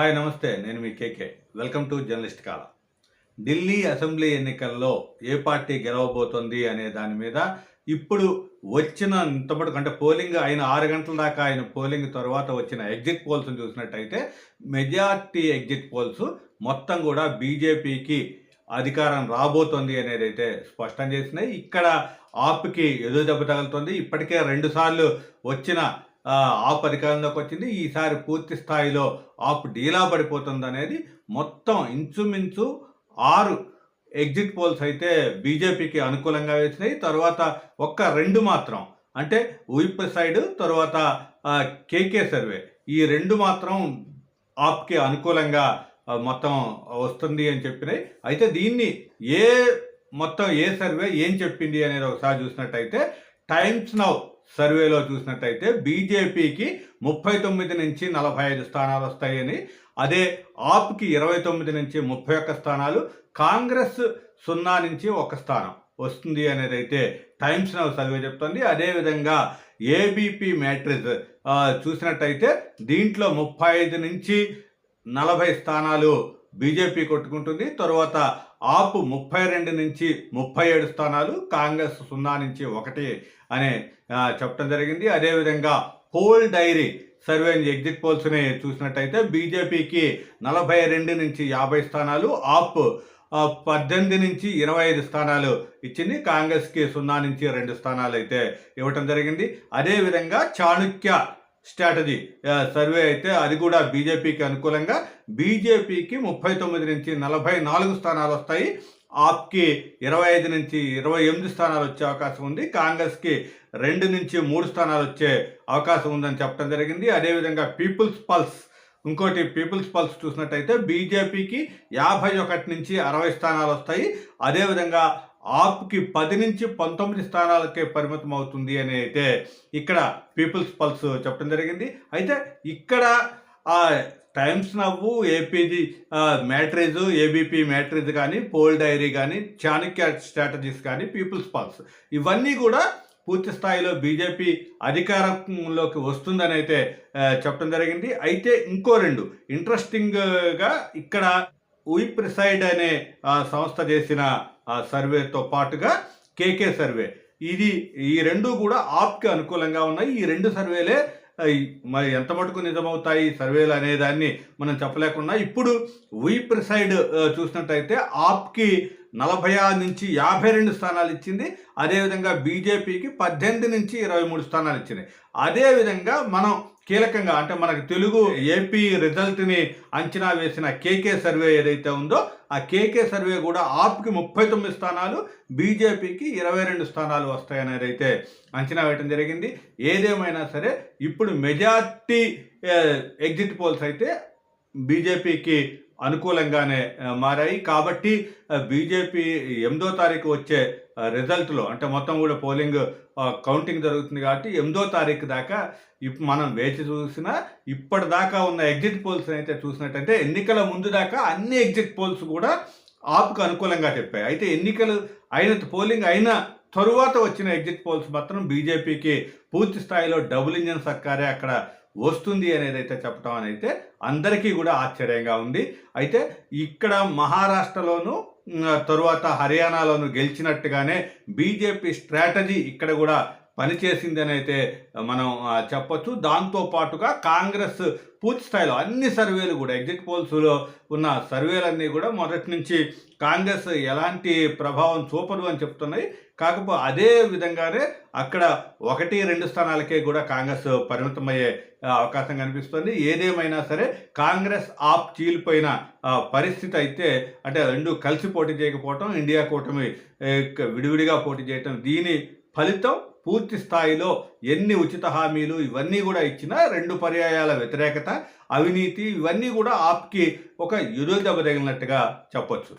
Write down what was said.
Hi నమస్తే నేను మీ కేకే. వెల్కమ్ టు జర్నలిస్ట్ కాల. ఢిల్లీ అసెంబ్లీ ఎన్నికల్లో ఏ పార్టీ గెలవబోతోంది అనే దాని మీద ఇప్పుడు వచ్చిన ఇంతమటుకు అంటే పోలింగ్ అయిన ఆరు గంటల దాకా ఆయన పోలింగ్ తర్వాత వచ్చిన ఎగ్జిట్ పోల్స్ చూసినట్టయితే మెజార్టీ ఎగ్జిట్ పోల్స్ మొత్తం కూడా బీజేపీకి అధికారం రాబోతోంది అనేది అయితే స్పష్టం చేసినాయి ఇక్కడ ఆప్కి ఎదురు దెబ్బ తగులుతుంది. ఇప్పటికే రెండుసార్లు వచ్చిన ఆప్ అధికారంలోకి వచ్చింది. ఈసారి పూర్తి స్థాయిలో ఆప్ డీలా పడిపోతుంది అనేది మొత్తం ఇంచుమించు ఆరు ఎగ్జిట్ పోల్స్ అయితే బీజేపీకి అనుకూలంగా వేసినాయి. తర్వాత ఒక్క రెండు మాత్రం అంటే ఉయిప్ సైడ్ తర్వాత కేకే సర్వే ఈ రెండు మాత్రం ఆప్కి అనుకూలంగా మొత్తం వస్తుంది అని చెప్పినాయి. అయితే దీన్ని ఏ మొత్తం ఏ సర్వే ఏం చెప్పింది అనేది ఒకసారి చూసినట్టయితే టైమ్స్ నౌ సర్వేలో చూసినట్టయితే బీజేపీకి ముప్పై తొమ్మిది నుంచి నలభై ఐదు స్థానాలు వస్తాయని అదే ఆప్కి ఇరవై తొమ్మిది నుంచి ముప్పై ఒక్క స్థానాలు కాంగ్రెస్ సున్నా నుంచి ఒక స్థానం వస్తుంది అనేది అయితే టైమ్స్ నవ్ సర్వే చెప్తుంది. అదేవిధంగా ఏబీపీ మ్యాట్రిక్స్ చూసినట్టయితే దీంట్లో ముప్పై ఐదు నుంచి నలభై స్థానాలు బీజేపీ కొట్టుకుంటుంది. తర్వాత ఆపు ముప్పై రెండు నుంచి ముప్పై ఏడు స్థానాలు కాంగ్రెస్ సున్నా నుంచి ఒకటి అనే చెప్పడం జరిగింది. అదేవిధంగా పోల్ డైరీ సర్వే ఎగ్జిట్ పోల్స్ని చూసినట్టయితే బీజేపీకి నలభై రెండు నుంచి యాభై స్థానాలు ఆప్ పద్దెనిమిది నుంచి ఇరవై ఐదు స్థానాలు ఇచ్చింది. కాంగ్రెస్కి సున్నా నుంచి రెండు స్థానాలు అయితే ఇవ్వటం జరిగింది. అదేవిధంగా చాణుక్య స్ట్రాటజీ సర్వే అయితే అది కూడా బీజేపీకి అనుకూలంగా. బీజేపీకి ముప్పై తొమ్మిది నుంచి నలభై నాలుగు స్థానాలు వస్తాయి. ఆప్కి ఇరవై ఐదు నుంచి ఇరవై ఎనిమిది స్థానాలు వచ్చే అవకాశం ఉంది. కాంగ్రెస్కి రెండు నుంచి మూడు స్థానాలు వచ్చే అవకాశం ఉందని చెప్పడం జరిగింది. అదేవిధంగా పీపుల్స్ పల్స్ ఇంకోటి పీపుల్స్ పల్స్ చూసినట్టయితే బీజేపీకి యాభై ఒకటి నుంచి అరవై స్థానాలు వస్తాయి. అదేవిధంగా ఆప్కి పది నుంచి పంతొమ్మిది స్థానాలకే పరిమితం అవుతుంది అని అయితే ఇక్కడ పీపుల్స్ పల్స్ చెప్పడం జరిగింది. అయితే ఇక్కడ Times Now APG Matrize ABP Matrize కానీ పోల్ డైరీ కానీ చాణక్య స్ట్రాటజీస్ కానీ పీపుల్స్ పాల్స్. ఇవన్నీ కూడా పూర్తి స్థాయిలో బీజేపీ అధికారంలోకి వస్తుందని అయితే చెప్పడం జరిగింది. అయితే ఇంకో రెండు. ఇంట్రెస్టింగ్గా ఇక్కడ ఉయి ప్రిసైడ్ అనే సంస్థ చేసిన సర్వేతో పాటుగా కేకే సర్వే. ఇది ఈ రెండు కూడా ఆప్కి అనుకూలంగా ఉన్నాయి. ఈ రెండు సర్వేలే మరి ఎంత మటుకు నిజమవుతాయి సర్వేలు అనేదాన్ని మనం చెప్పలేకుండా ఇప్పుడు వీ ప్రిసైడ్ చూసినట్టయితే ఆప్కి నలభై ఆరు నుంచి యాభై రెండు స్థానాలు ఇచ్చింది. అదేవిధంగా బీజేపీకి పద్దెనిమిది నుంచి ఇరవై మూడు స్థానాలు ఇచ్చింది. అదేవిధంగా మనం కీలకంగా అంటే మనకు తెలుగు ఏపీ రిజల్ట్ని అంచనా వేసిన కేకే సర్వే ఏదైతే ఉందో ఆ కేకే సర్వే కూడా ఆప్కి ముప్పై తొమ్మిది స్థానాలు బీజేపీకి ఇరవై రెండు స్థానాలు వస్తాయనేది అయితే అంచనా వేయడం జరిగింది. ఏదేమైనా సరే ఇప్పుడు మెజార్టీ ఎగ్జిట్ పోల్స్ అయితే బీజేపీకి అనుకూలంగానే మారాయి. కాబట్టి బీజేపీ ఎనిమిదో తారీఖు వచ్చే రిజల్ట్లో అంటే మొత్తం కూడా పోలింగ్ కౌంటింగ్ జరుగుతుంది కాబట్టి ఎనిమిదో తారీఖు దాకా ఇప్పుడు మనం వేచి చూసినా ఇప్పటిదాకా ఉన్న ఎగ్జిట్ పోల్స్ అయితే చూసినట్టయితే ఎన్నికల ముందు దాకా అన్ని ఎగ్జిట్ పోల్స్ కూడా ఆప్కు అనుకూలంగా చెప్పాయి. అయితే ఎన్నికలు అయిన పోలింగ్ అయిన తరువాత వచ్చిన ఎగ్జిట్ పోల్స్ మాత్రం బీజేపీకి పూర్తి స్థాయిలో డబుల్ ఇంజన్ సర్కారే అక్కడ వస్తుంది అనేది అయితే చెప్పడం అనేది అందరికీ కూడా ఆశ్చర్యంగా ఉంది. అయితే ఇక్కడ మహారాష్ట్రలోను తరువాత హర్యానాలోను గెలిచినట్టుగానే బీజేపీ స్ట్రాటజీ ఇక్కడ కూడా పనిచేసిందని అయితే మనం చెప్పొచ్చు. దాంతో పాటుగా కాంగ్రెస్ పూర్తి స్థాయిలో అన్ని సర్వేలు కూడా ఎగ్జిట్ పోల్స్లో ఉన్న సర్వేలన్నీ కూడా మొదటి నుంచి కాంగ్రెస్ ఎలాంటి ప్రభావం చూపదు అని చెప్తున్నాయి. కాకపోతే అదే విధంగానే అక్కడ ఒకటి రెండు స్థానాలకే కూడా కాంగ్రెస్ పరిమితమయ్యే అవకాశం కనిపిస్తుంది. ఏదేమైనా సరే కాంగ్రెస్ ఆప్ చీలిపోయిన పరిస్థితి అయితే అంటే రెండు కలిసి పోటీ చేయకపోవటం ఇండియా కూటమి విడివిడిగా పోటీ చేయటం దీని ఫలితం పూర్తి స్థాయిలో ఎన్ని ఉచిత హామీలు ఇవన్నీ కూడా ఇచ్చినా రెండు పర్యాయాల వ్యతిరేకత అవినీతి ఇవన్నీ కూడా ఆప్కి ఒక ఎదురు దెబ్బ తగిలినట్టుగా చెప్పొచ్చు.